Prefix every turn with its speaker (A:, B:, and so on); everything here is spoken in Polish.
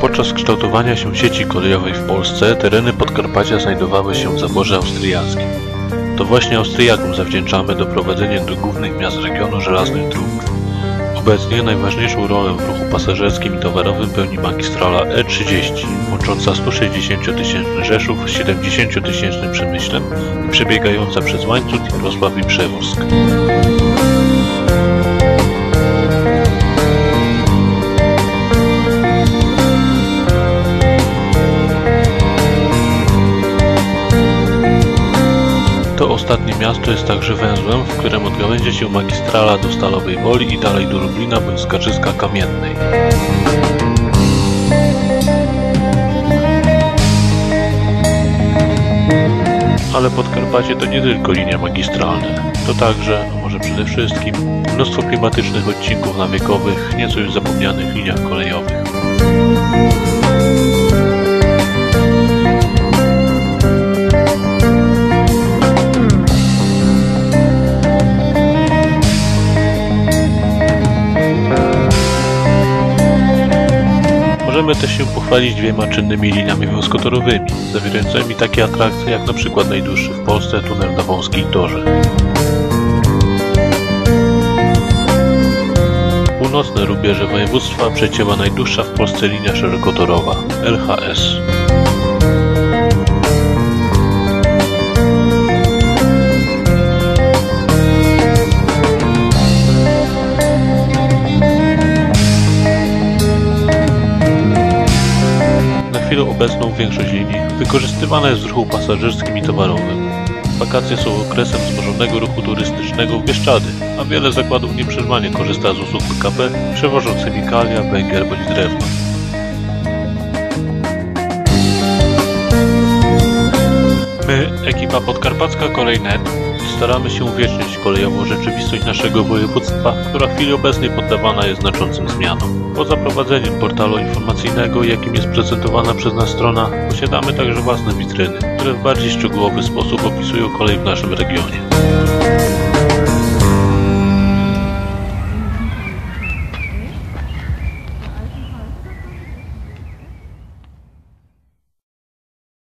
A: Podczas kształtowania się sieci kolejowej w Polsce tereny Podkarpacia znajdowały się w zaborze austriackim. To właśnie Austriakom zawdzięczamy doprowadzenie do głównych miast regionu żelaznych dróg. Obecnie najważniejszą rolę w ruchu pasażerskim i towarowym pełni magistrala E30, łącząca 160-tysięczny Rzeszów z 70-tysięcznym Przemyślem i przebiegająca przez Łańcut, Jarosław i Przeworsk. Ostatnie miasto jest także węzłem, w którym odgałęzia się magistrala do Stalowej Woli i dalej do Lublina bądź Skaczyska Kamiennej. Ale Podkarpacie to nie tylko linie magistralne. To także, a może przede wszystkim, mnóstwo klimatycznych odcinków nawiekowych, nieco już zapomnianych liniach kolejowych. Możemy też się pochwalić dwiema czynnymi liniami wąskotorowymi, zawierającymi takie atrakcje jak przykład najdłuższy w Polsce tunel na Wąskiej Torze. Północne rubieże województwa przecięła najdłuższa w Polsce linia szerokotorowa LHS. Obecną większość linii wykorzystywana jest w ruchu pasażerskim i towarowym. Wakacje są okresem wzmożonego ruchu turystycznego w Bieszczady, a wiele zakładów nieprzerwanie korzysta z usług PKP, przewożąc chemikalia, węgiel bądź drewno. My, ekipa Podkarpacka Kolejnet, staramy się uwiecznić kolejową rzeczywistość naszego województwa, która w chwili obecnej poddawana jest znaczącym zmianom. Poza prowadzeniem portalu informacyjnego, jakim jest prezentowana przez nas strona, posiadamy także własne witryny, które w bardziej szczegółowy sposób opisują kolej w naszym regionie.